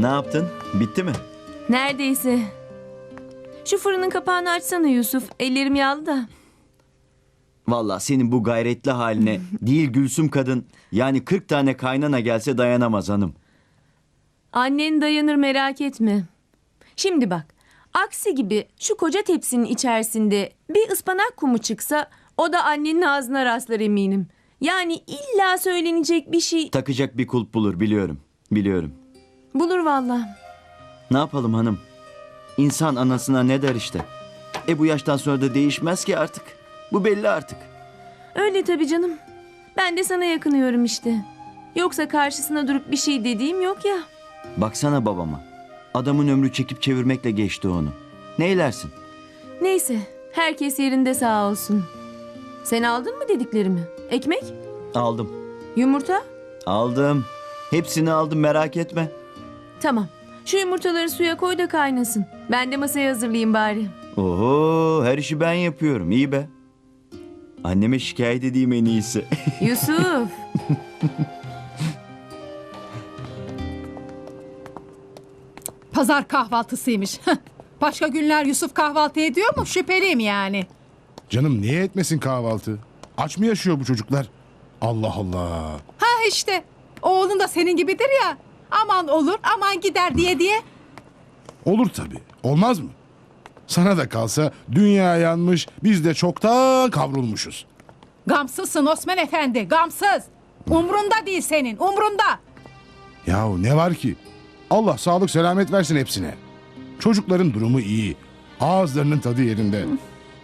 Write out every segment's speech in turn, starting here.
Ne yaptın? Bitti mi? Neredeyse. Şu fırının kapağını açsana Yusuf. Ellerim yağlı da. Vallahi senin bu gayretli haline değil Gülsüm kadın yani 40 tane kaynana gelse dayanamaz hanım. Annen dayanır merak etme. Şimdi bak. Aksi gibi şu koca tepsinin içerisinde bir ıspanak kumu çıksa o da annenin ağzına rastlar eminim. Yani illa söylenecek bir şey Takacak bir kulp bulur biliyorum. Biliyorum. Bulur valla. Ne yapalım hanım? İnsan anasına ne der işte. E bu yaştan sonra da değişmez ki artık. Bu belli artık. Öyle tabii canım. Ben de sana yakınıyorum işte. Yoksa karşısına durup bir şey dediğim yok ya. Baksana babama. Adamın ömrü çekip çevirmekle geçti onu. Neylersin? Neyse, herkes yerinde sağ olsun. Sen aldın mı dediklerimi? Ekmek? Aldım. Yumurta? Aldım. Hepsini aldım merak etme. Tamam. Şu yumurtaları suya koy da kaynasın. Ben de masayı hazırlayayım bari. Oho her işi ben yapıyorum. İyi be. Anneme şikayet edeyim en iyisi. Yusuf. Pazar kahvaltısıymış. Başka günler Yusuf kahvaltı ediyor mu? Şüpheliyim yani. Canım niye etmesin kahvaltı? Aç mı yaşıyor bu çocuklar? Allah Allah. Ha işte. Oğlun da senin gibidir ya. Aman olur, aman gider diye diye. Olur tabii. Olmaz mı? Sana da kalsa dünya yanmış, biz de çoktan kavrulmuşuz. Gamsızsın Osman Efendi, gamsız. Umrunda değil senin, umrunda. Yahu ne var ki? Allah sağlık selamet versin hepsine. Çocukların durumu iyi. Ağızlarının tadı yerinde.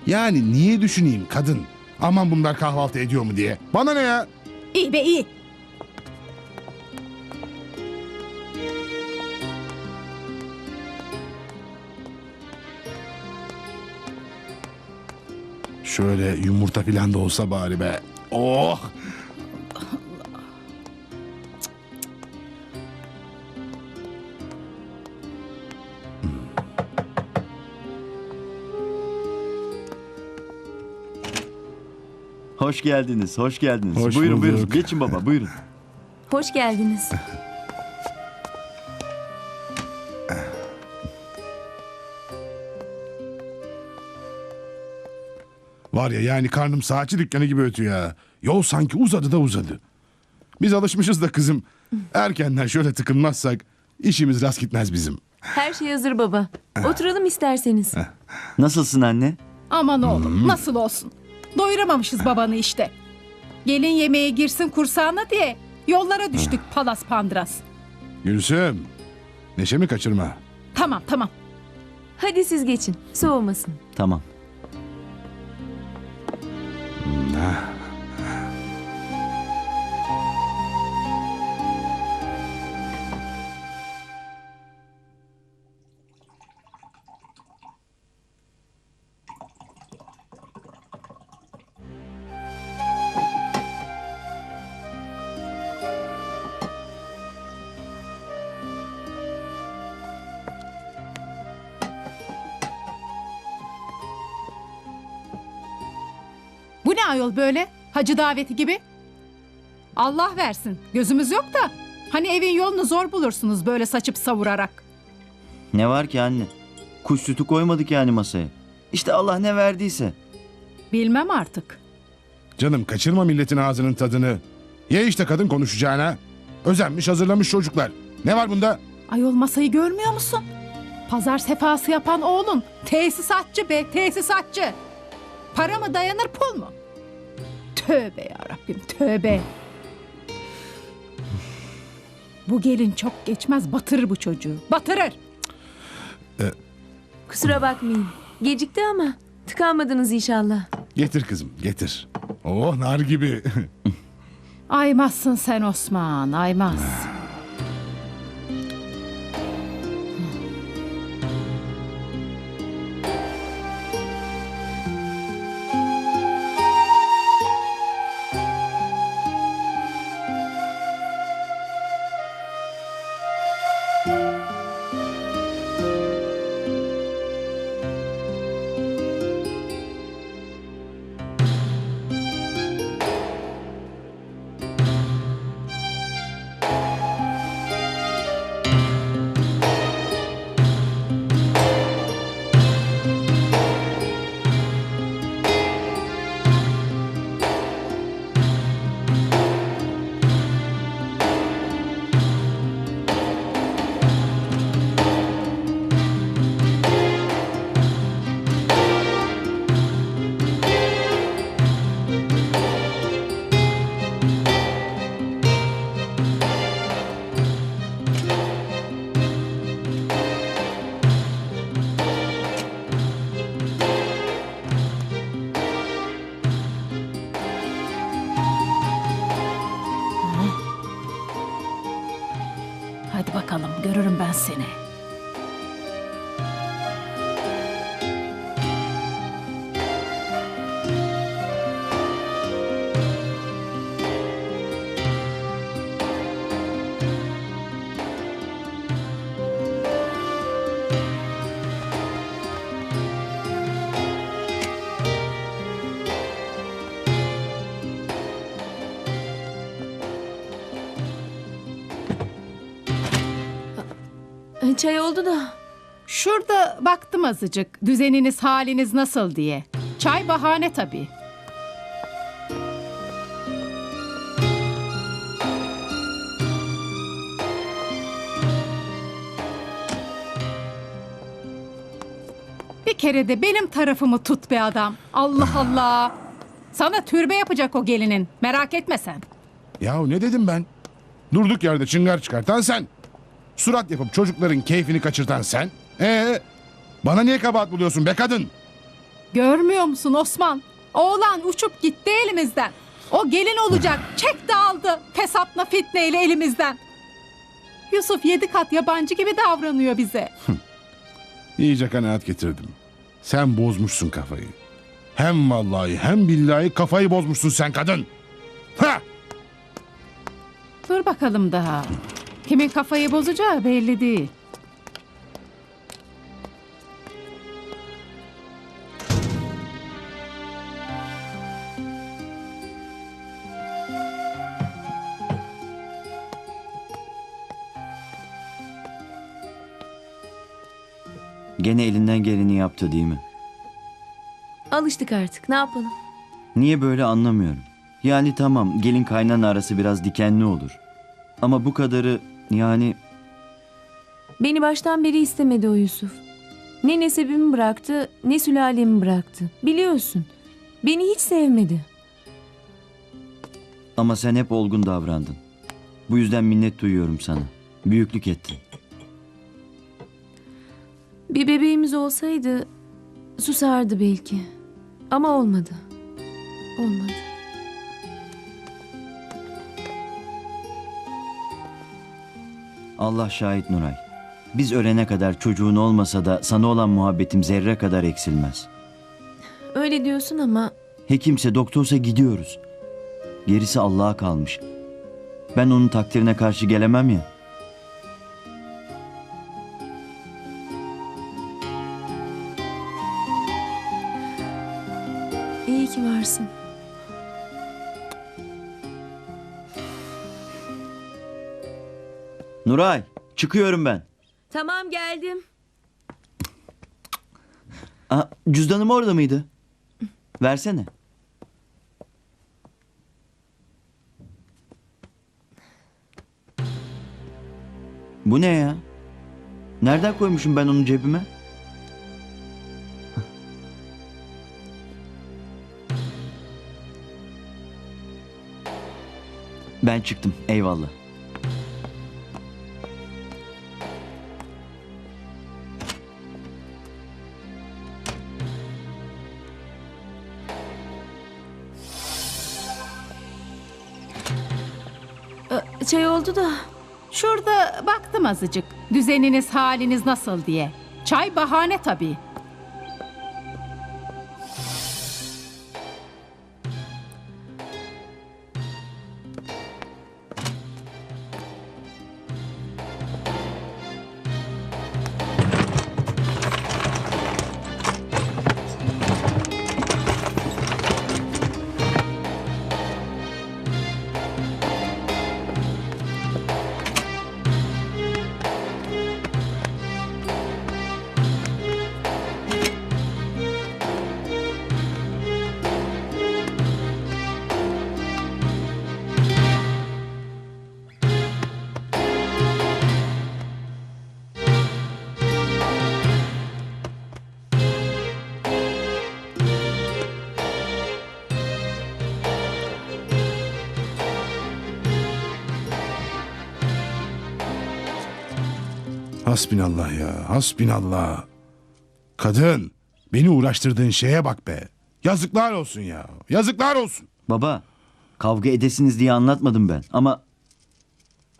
Yani niye düşüneyim kadın? Aman bunlar kahvaltı ediyor mu diye. Bana ne ya? İyi be iyi. Şöyle yumurta falan da olsa bari be. Oh! hoş geldiniz, hoş geldiniz. Hoş buyurun buyurun. bulduk. Geçin baba buyurun. Hoş geldiniz. Var ya yani karnım saatçi dükkanı gibi ötüyor ya. Yol sanki uzadı da uzadı. Biz alışmışız da kızım. Erkenden şöyle tıkınmazsak işimiz rast gitmez bizim. Her şey hazır baba. Oturalım isterseniz. Nasılsın anne? Aman oğlum, nasıl olsun. Doyuramamışız babanı işte. Gelin yemeğe girsin kursağına diye yollara düştük palas pandras. Gülsüm. Neşemi kaçırma. Tamam tamam. Hadi siz geçin. Soğumasın. Tamam. Bu ayol böyle? Hacı daveti gibi. Allah versin. Gözümüz yok da. Hani evin yolunu zor bulursunuz böyle saçıp savurarak. Ne var ki anne? Kuş sütü koymadık yani masaya. İşte Allah ne verdiyse. Bilmem artık. Canım kaçırma milletin ağzının tadını. Ye işte kadın konuşacağına. Özenmiş hazırlamış çocuklar. Ne var bunda? Ayol masayı görmüyor musun? Pazar sefası yapan oğlun. Tesisatçı be tesisatçı. Para mı dayanır pul mu? Tövbe ya Rabbim tövbe. Bu gelin çok geçmez batırır bu çocuğu. Batırır. Kusura bakmayın. Gecikti ama tıkanmadınız inşallah. Getir kızım getir. Oh nar gibi. Aymazsın sen Osman aymaz. Çay oldu da. Şurada baktım azıcık düzeniniz haliniz nasıl diye. Çay bahane tabii. Bir kere de benim tarafımı tut be adam. Allah Allah. Sana türbe yapacak o gelinin. Merak etme sen. Yahu ne dedim ben? Durduk yerde çıngar çıkartan sen. Surat yapıp çocukların keyfini kaçırtan sen. Ee, bana niye kabahat buluyorsun be kadın? Görmüyor musun Osman? Oğlan uçup gitti elimizden. O gelin olacak. Çek de aldı. Fesatla fitneyle elimizden. Yusuf yedi kat yabancı gibi davranıyor bize. İyice kanaat getirdim. Sen bozmuşsun kafayı. Hem vallahi hem billahi kafayı bozmuşsun sen kadın. Ha! Dur bakalım daha. Kimin kafayı bozacağı belli değil. Gene elinden geleni yaptı değil mi? Alıştık artık. Ne yapalım? Niye böyle anlamıyorum. Yani tamam gelin kaynana arası biraz dikenli olur. Ama bu kadarı yani Beni baştan beri istemedi o Yusuf. Ne nesebimi bıraktı, ne sülalemi bıraktı. Biliyorsun. Beni hiç sevmedi. ama sen hep olgun davrandın. Bu yüzden minnet duyuyorum sana. Büyüklük ettin. Bir bebeğimiz olsaydı susardı belki. Ama olmadı. Olmadı. Allah şahit Nuray. Biz ölene kadar çocuğun olmasa da sana olan muhabbetim zerre kadar eksilmez. Öyle diyorsun ama Hekimse doktorsa gidiyoruz. Gerisi Allah'a kalmış. Ben onun takdirine karşı gelemem ya. Nuray, çıkıyorum ben. Tamam geldim. Aa, cüzdanım orada mıydı? Versene. Bu ne ya? Nereden koymuşum ben onu cebime? Ben çıktım. Eyvallah. Azıcık düzeniniz haliniz nasıl diye. Çay bahane tabii. Hasbinallah ya, hasbinallah. Kadın, beni uğraştırdığın şeye bak be. Yazıklar olsun ya, yazıklar olsun. Baba, kavga edesiniz diye anlatmadım ben ama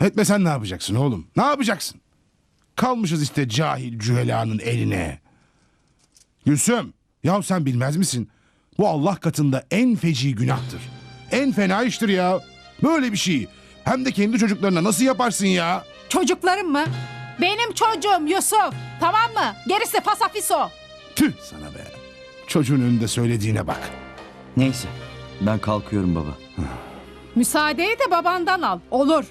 Etmesen ne yapacaksın oğlum? Ne yapacaksın? Kalmışız işte cahil cühelanın eline. Gülsüm, ya sen bilmez misin? Bu Allah katında en feci günahtır. En fena iştir ya. Böyle bir şey. Hem de kendi çocuklarına nasıl yaparsın ya? Çocuklarım mı? Benim çocuğum Yusuf. Tamam mı? Gerisi pasafiso. Tüh sana be. Çocuğun önünde söylediğine bak. Neyse ben kalkıyorum baba. Müsaadeyi de babandan al. Olur.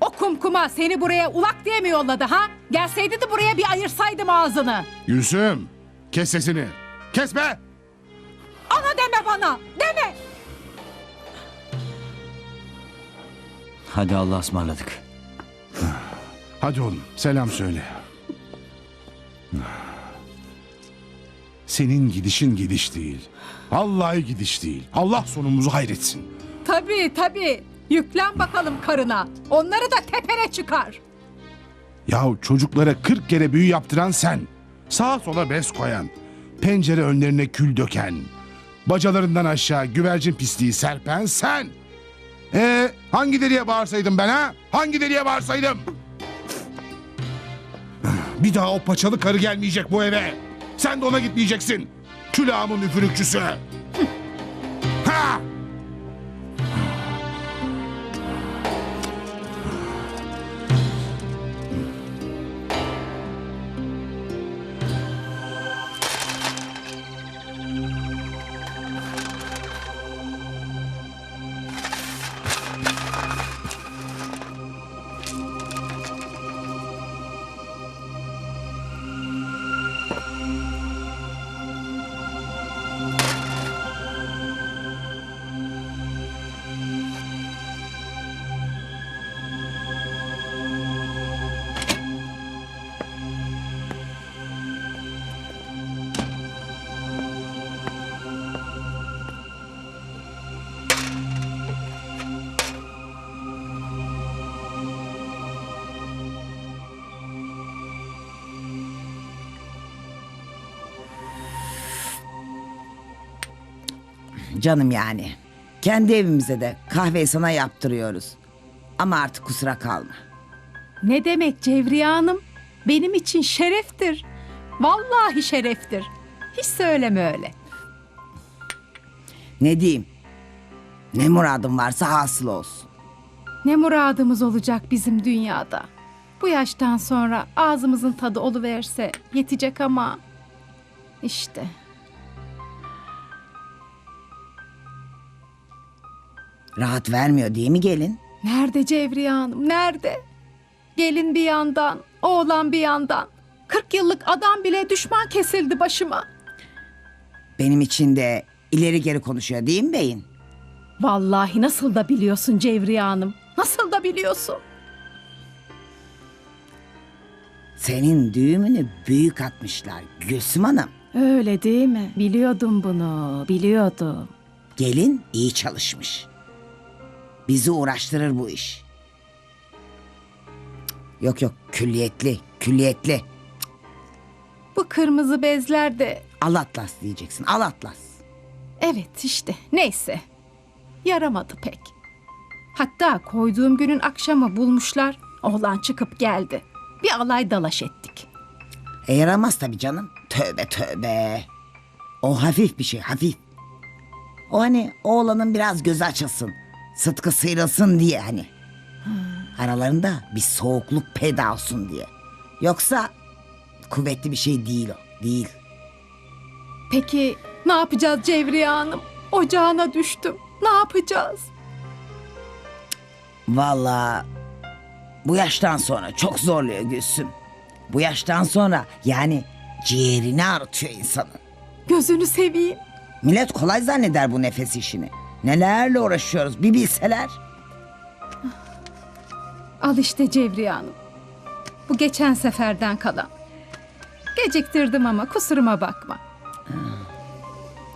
O kumkuma seni buraya ulak diye mi yolladı ha? Gelseydi de buraya bir ayırsaydım ağzını. Gülsüm, kes sesini. Kes be! Ana deme bana. Deme. Hadi Allah'a ısmarladık. Hadi oğlum selam söyle. Senin gidişin gidiş değil. Vallahi gidiş değil. Allah sonumuzu hayretsin. Tabii tabii. Yüklen bakalım karına. Onları da tepene çıkar. Yahu çocuklara 40 kere büyü yaptıran sen. Sağa sola bez koyan. Pencere önlerine kül döken. Bacalarından aşağı güvercin pisliği serpen sen. Ee, hangi deliye bağırsaydım ben ha? Hangi deliye bağırsaydım? Bir daha o paçalı karı gelmeyecek bu eve. Sen de ona gitmeyeceksin. Külahımın üfürükçüsü. Canım yani. Kendi evimize de kahveyi sana yaptırıyoruz. Ama artık kusura kalma. Ne demek Cevriye Hanım? Benim için şereftir. Vallahi şereftir. Hiç söyleme öyle. Ne diyeyim? Ne muradın varsa hasıl olsun. Ne muradımız olacak bizim dünyada. Bu yaştan sonra ağzımızın tadı oluverse yetecek ama... işte Rahat vermiyor değil mi gelin? Nerede Cevriye Hanım? Nerede? Gelin bir yandan, oğlan bir yandan. 40 yıllık adam bile düşman kesildi başıma. Benim için de ileri geri konuşuyor değil mi beyin? Vallahi nasıl da biliyorsun Cevriye Hanım. Nasıl da biliyorsun. Senin düğümünü büyük atmışlar Gülsüm Hanım. Öyle değil mi? Biliyordum bunu, biliyordum. Gelin iyi çalışmış. Bizi uğraştırır bu iş. Yok yok külliyetli, külliyetli. Bu kırmızı bezler de Al atlas diyeceksin, al atlas. evet işte neyse. Yaramadı pek. Hatta koyduğum günün akşamı bulmuşlar. Oğlan çıkıp geldi. Bir alay dalaş ettik. E yaramaz tabii canım. Tövbe tövbe. O hafif bir şey hafif. O hani oğlanın biraz gözü açılsın. Sıtkı sıyrılsın diye hani. Aralarında bir soğukluk peyda olsun diye. Yoksa kuvvetli bir şey değil o. Değil. Peki ne yapacağız Cevriye Hanım? Ocağına düştüm. Ne yapacağız? Vallahi bu yaştan sonra çok zorluyor Gülsüm. Bu yaştan sonra yani ciğerini ağrıtıyor insanın. Gözünü seveyim. Millet kolay zanneder bu nefes işini. Nelerle uğraşıyoruz bir bilseler. Al işte Cevriye Hanım. Bu geçen seferden kalan. Geciktirdim ama kusuruma bakma.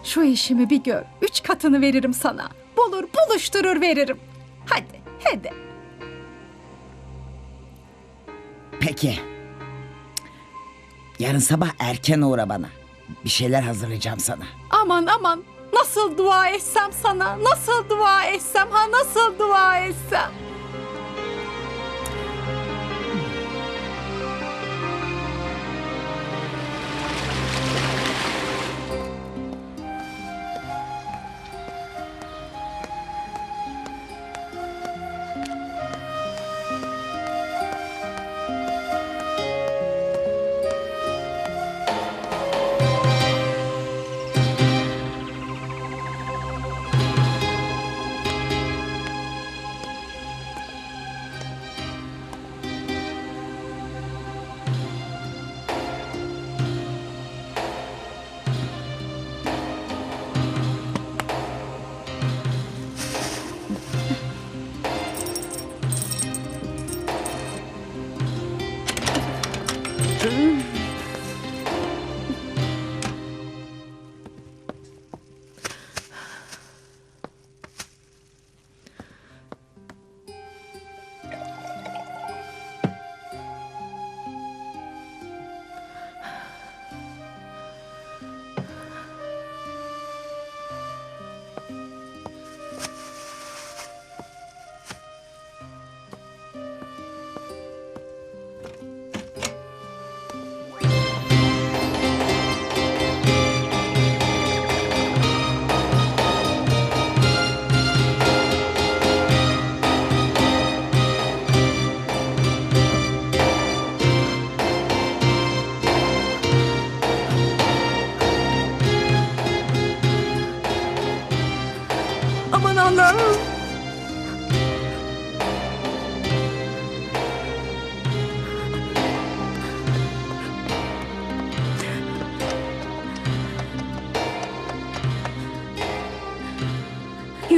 Şu işimi bir gör. Üç katını veririm sana. Bulur buluşturur veririm. Hadi hadi. Peki. Yarın sabah erken uğra bana. Bir şeyler hazırlayacağım sana. Aman aman. Nasıl dua etsem sana? Nasıl dua etsem ha? Nasıl dua etsem?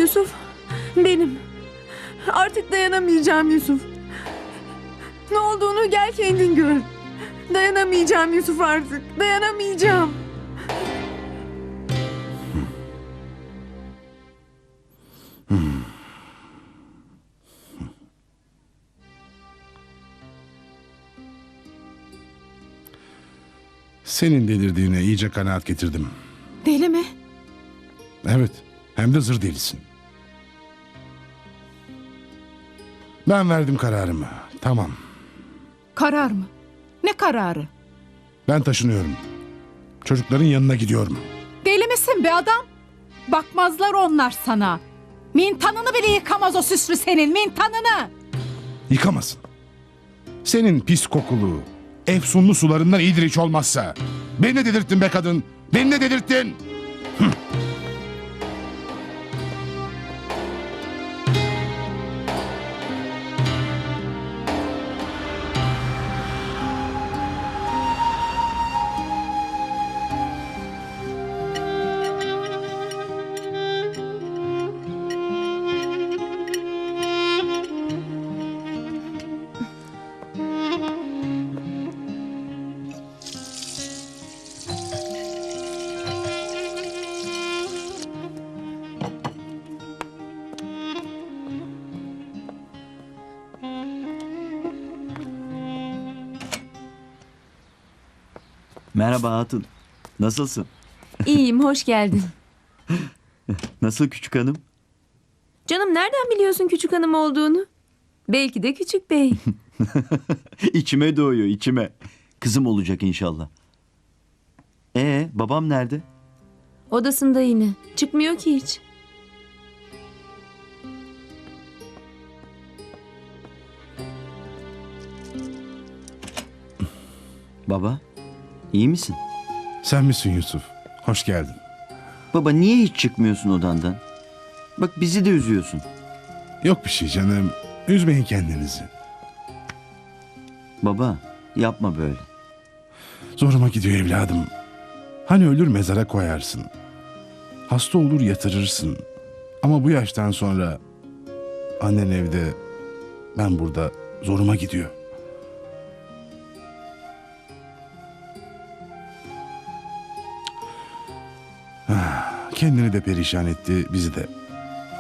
Yusuf, benim. Artık dayanamayacağım Yusuf. Ne olduğunu gel kendin gör. Dayanamayacağım Yusuf artık. Dayanamayacağım. Senin delirdiğine iyice kanaat getirdim. Deli mi? Evet, hem de zır delisin. Ben verdim kararımı. Tamam, Karar mı? Ne kararı? ben taşınıyorum. Çocukların yanına gidiyorum. Deli misin be adam? Bakmazlar onlar sana. Mintanını bile yıkamaz o süslü senin mintanını. Yıkamasın. Senin pis kokulu, efsunlu sularından iyidir hiç olmazsa. Beni ne delirttin be kadın? Beni ne delirttin? Merhaba Hatun. Nasılsın? İyiyim, hoş geldin. Nasıl küçük hanım? Canım nereden biliyorsun küçük hanım olduğunu? Belki de küçük bey. içime doğuyor içime. Kızım olacak inşallah. Ee babam nerede? Odasında yine. Çıkmıyor ki hiç. Baba iyi misin? Sen misin Yusuf? Hoş geldin. Baba niye hiç çıkmıyorsun odandan? Bak bizi de üzüyorsun. Yok bir şey canım. Üzmeyin kendinizi. Baba yapma böyle. Zoruma gidiyor evladım. Hani ölür mezara koyarsın. Hasta olur yatırırsın. Ama bu yaştan sonra annen evde, ben burada zoruma gidiyor. Kendini de perişan etti, bizi de.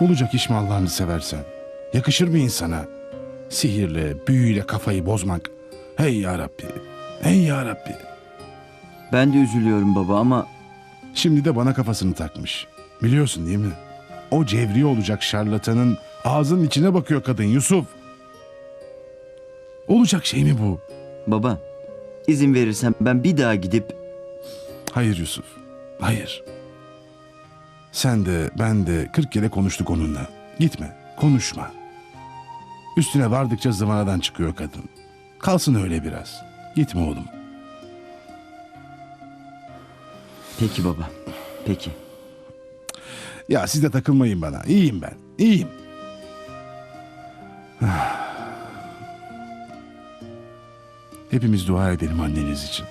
Olacak iş mi Allah'ını seversen? Yakışır mı insana? Sihirle, büyüyle kafayı bozmak. Hey ya Rabbi, hey ya Rabbi. Ben de üzülüyorum baba ama Şimdi de bana kafasını takmış. Biliyorsun değil mi? O cevri olacak şarlatanın ağzının içine bakıyor kadın Yusuf. Olacak şey mi bu? baba izin verirsen ben bir daha gidip Hayır Yusuf. Hayır. Sen de ben de kırk kere konuştuk onunla. Gitme. Konuşma. Üstüne vardıkça zıvanadan çıkıyor kadın. Kalsın öyle biraz. Gitme oğlum. Peki baba. Peki. Ya siz de takılmayın bana. İyiyim ben. İyiyim. Hepimiz dua edelim anneniz için.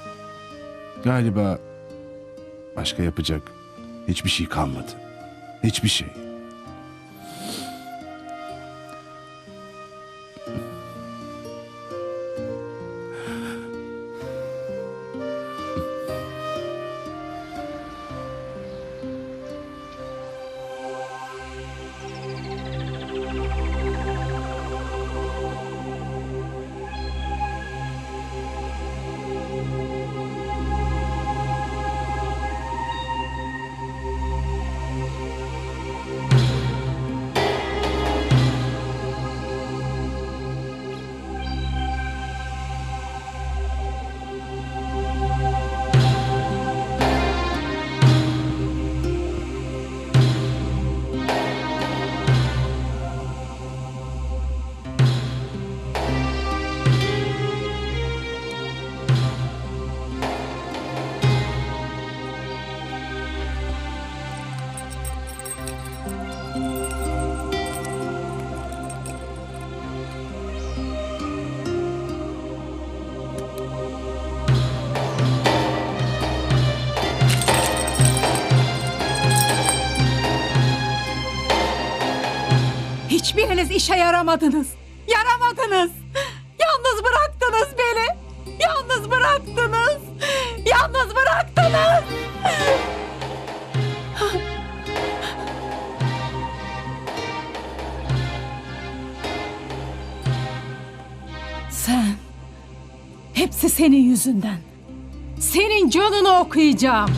Galiba başka yapacak hiçbir şey kalmadı. Hiçbir şey. Hiçbiriniz işe yaramadınız. Yaramadınız. Yalnız bıraktınız beni. Yalnız bıraktınız. Yalnız bıraktınız. Sen. Hepsi senin yüzünden. Senin canını okuyacağım.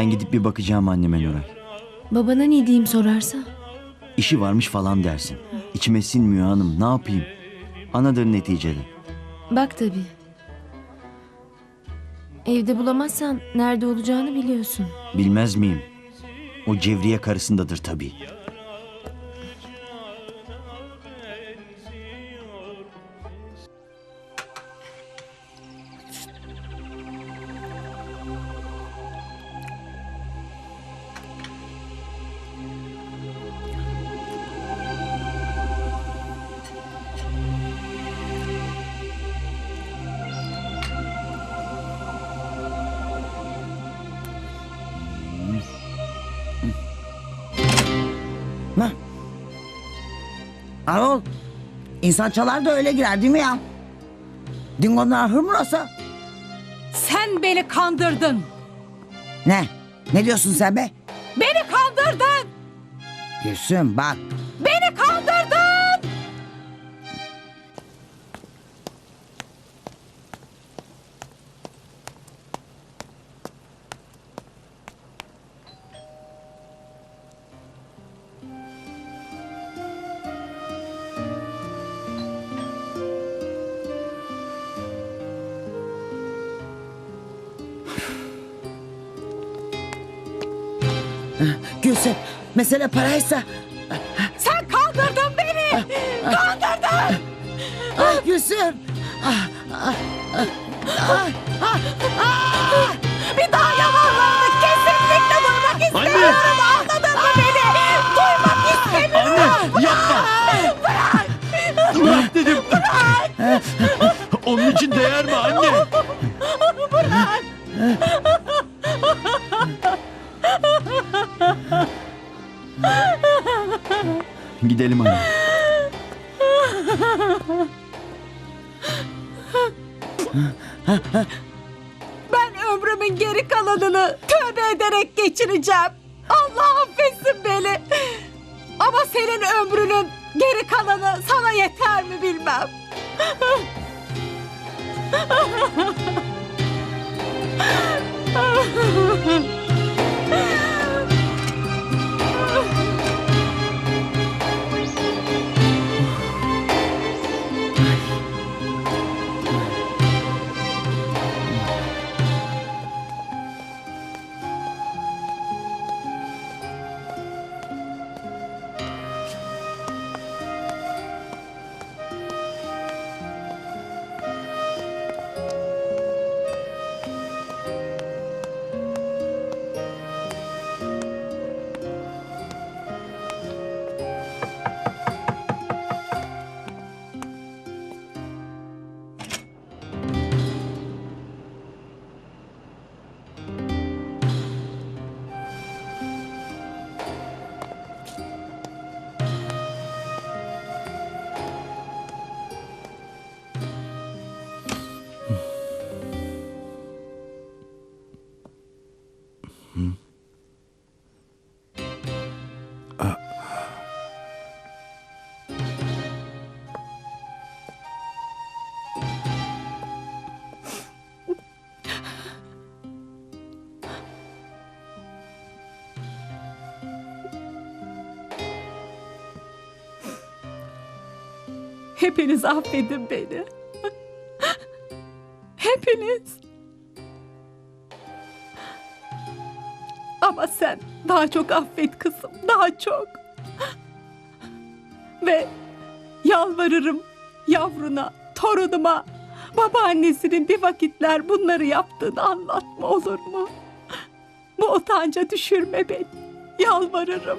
Ben gidip bir bakacağım anneme Nuray. Babana ne diyeyim sorarsa? İşi varmış falan dersin. İçime sinmiyor hanım ne yapayım? Anadır neticede. Bak tabii. Evde bulamazsan nerede olacağını biliyorsun. Bilmez miyim? O cevriye karısındadır tabii. İnsan çalar da öyle girer değil mi ya? Mı burası? Sen beni kandırdın. Ne? Ne diyorsun sen be? Beni kandırdın. Gülsüm bak. Gülsüm mesele paraysa. Sen kandırdın beni. Kandırdın. Ay Gülsüm. Bir daha yalanlarını kesinlikle duymak istemiyorum. Anladın mı beni? Duymak istemiyorum. Anne yapma! Bırak! Bırak dedim! Onun için değer mi Ben ömrümün geri kalanını tövbe ederek geçireceğim. Allah affetsin beni. Ama senin ömrünün geri kalanı sana yeter mi bilmem. Hepiniz affedin beni. Hepiniz. Ama sen daha çok affet kızım, daha çok. Ve yalvarırım yavruna, torunuma babaannesinin bir vakitler bunları yaptığını anlatma olur mu? Bu utanca düşürme beni. Yalvarırım.